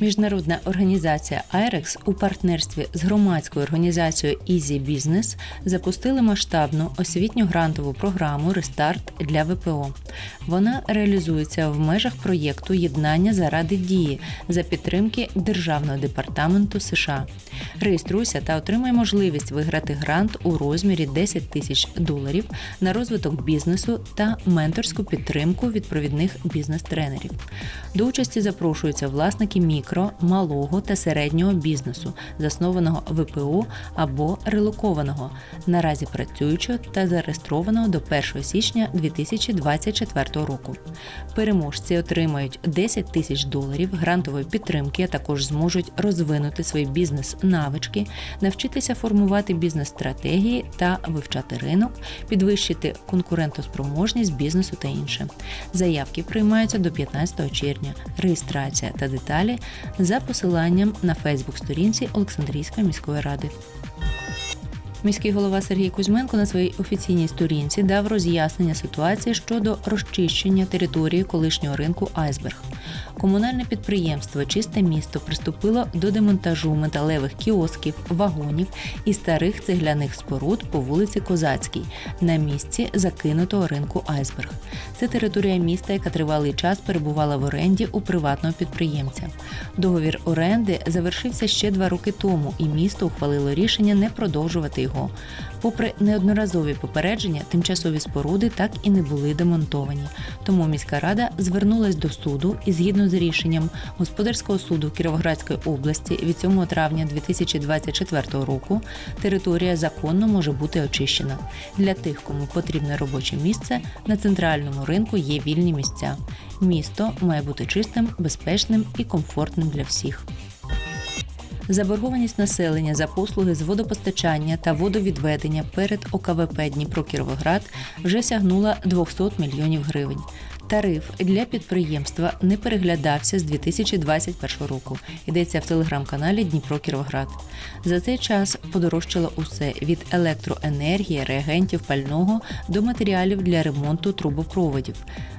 Міжнародна організація IREX у партнерстві з громадською організацією Easy Business запустили масштабну освітню грантову програму Рестарт для ВПО. Вона реалізується в межах проєкту Єднання заради дії за підтримки Державного департаменту США. Реєструйся та отримай можливість виграти грант у розмірі 10 тисяч доларів на розвиток бізнесу та менторську підтримку від провідних бізнес-тренерів. До участі запрошуються власники мікро, малого та середнього бізнесу, заснованого ВПО або релокованого, наразі працюючого та зареєстрованого до 1 січня 2024 року. Переможці отримають 10 тисяч доларів грантової підтримки, а також зможуть розвинути свої бізнес-навички, навчитися формувати бізнес-стратегії та вивчати ринок, підвищити конкурентоспроможність бізнесу та інше. Заявки приймаються до 15 червня. Реєстрація та деталі за посиланням на Фейсбук-сторінці Олександрійської міської ради. Міський голова Сергій Кузьменко на своїй офіційній сторінці дав роз'яснення ситуації щодо розчищення території колишнього ринку Айсберг. Комунальне підприємство Чисте місто приступило до демонтажу металевих кіосків, вагонів і старих цегляних споруд по вулиці Козацькій на місці закинутого ринку Айсберг. Це територія міста, яка тривалий час перебувала в оренді у приватного підприємця. Договір оренди завершився ще два роки тому, і місто ухвалило рішення не продовжувати його. Попри неодноразові попередження, тимчасові споруди так і не були демонтовані. Тому міська рада звернулась до суду і згідно з рішенням господарського суду Кіровоградської області від 7 травня 2024 року територія законно може бути очищена. Для тих, кому потрібне робоче місце, на центральному ринку є вільні місця. Місто має бути чистим, безпечним і комфортним для всіх. Заборгованість населення за послуги з водопостачання та водовідведення перед ОКВП Дніпро Кіровоград вже сягнула 200 мільйонів гривень. Тариф для підприємства не переглядався з 2021 року. Йдеться в телеграм-каналі Дніпро Кіровоград. За цей час подорожчало усе від електроенергії, реагентів пального до матеріалів для ремонту трубопроводів.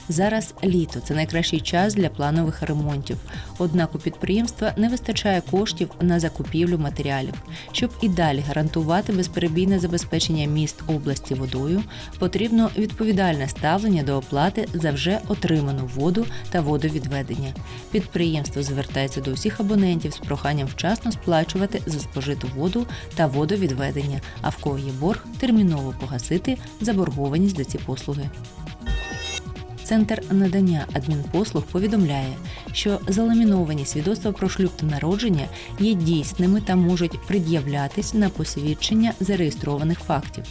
Зараз літо це найкращий час для планових ремонтів. Однак у підприємства не вистачає коштів на закупівлю матеріалів. Щоб і далі гарантувати безперебійне забезпечення міст області водою, потрібно відповідальне ставлення до оплати за вже отриману воду та водовідведення. Підприємство звертається до усіх абонентів з проханням вчасно сплачувати за спожиту воду та водовідведення, а в кого є борг терміново погасити заборгованість за ці послуги. Центр надання адмінпослуг повідомляє, що заламіновані свідоцтва про шлюб та народження є дійсними та можуть пред'являтись на посвідчення зареєстрованих фактів.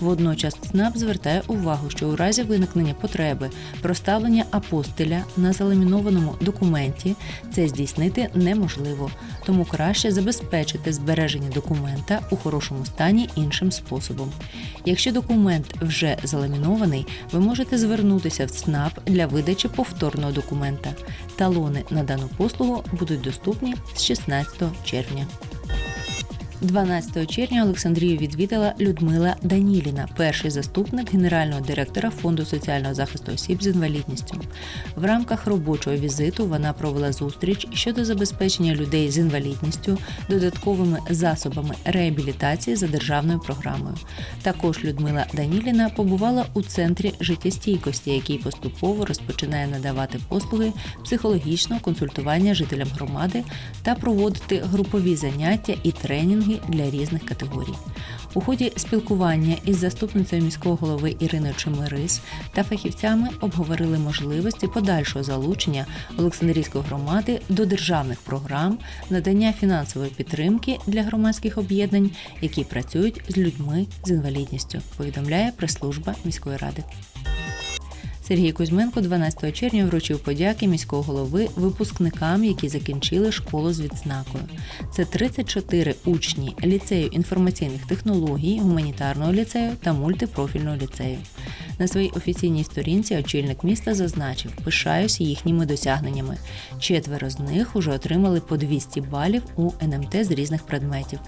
Водночас ЦНАП звертає увагу, що у разі виникнення потреби проставлення апостиля на заламінованому документі це здійснити неможливо, тому краще забезпечити збереження документа у хорошому стані іншим способом. Якщо документ вже заламінований, ви можете звернутися в ЦНАП для видачі повторного документа. Талони на дану послугу будуть доступні з 16 червня. 12 червня Олександрію відвідала Людмила Даніліна, перший заступник генерального директора Фонду соціального захисту осіб з інвалідністю. В рамках робочого візиту вона провела зустріч щодо забезпечення людей з інвалідністю додатковими засобами реабілітації за державною програмою. Також Людмила Даніліна побувала у центрі життєстійкості, який поступово розпочинає надавати послуги психологічного консультування жителям громади та проводити групові заняття і тренінги для різних категорій. У ході спілкування із заступницею міського голови Іриною Чемерис та фахівцями обговорили можливості подальшого залучення Олександрійської громади до державних програм, надання фінансової підтримки для громадських об'єднань, які працюють з людьми з інвалідністю. Повідомляє прес-служба міської ради. Сергій Кузьменко 12 червня вручив подяки міського голови випускникам, які закінчили школу з відзнакою. Це 34 учні ліцею інформаційних технологій, гуманітарного ліцею та мультипрофільного ліцею. На своїй офіційній сторінці очільник міста зазначив, пишаюсь їхніми досягненнями. Четверо з них уже отримали по 200 балів у НМТ з різних предметів.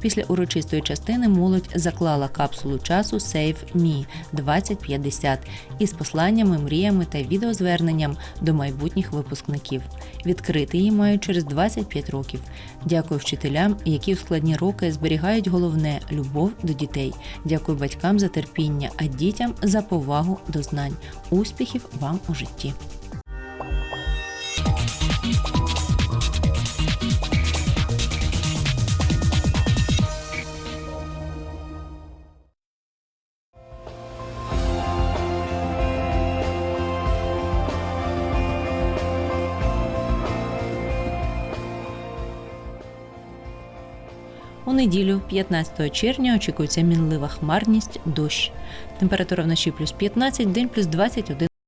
Після урочистої частини молодь заклала капсулу часу Save Me 2050 із посланнями, мріями та відеозверненням до майбутніх випускників. Відкрити її мають через 25 років. Дякую вчителям, які в складні роки зберігають головне любов до дітей. Дякую батькам за терпіння, а дітям за повагу до знань. Успіхів вам у житті! У неділю, 15 червня, очікується мінлива хмарність, дощ. Температура вночі плюс 15, день плюс 21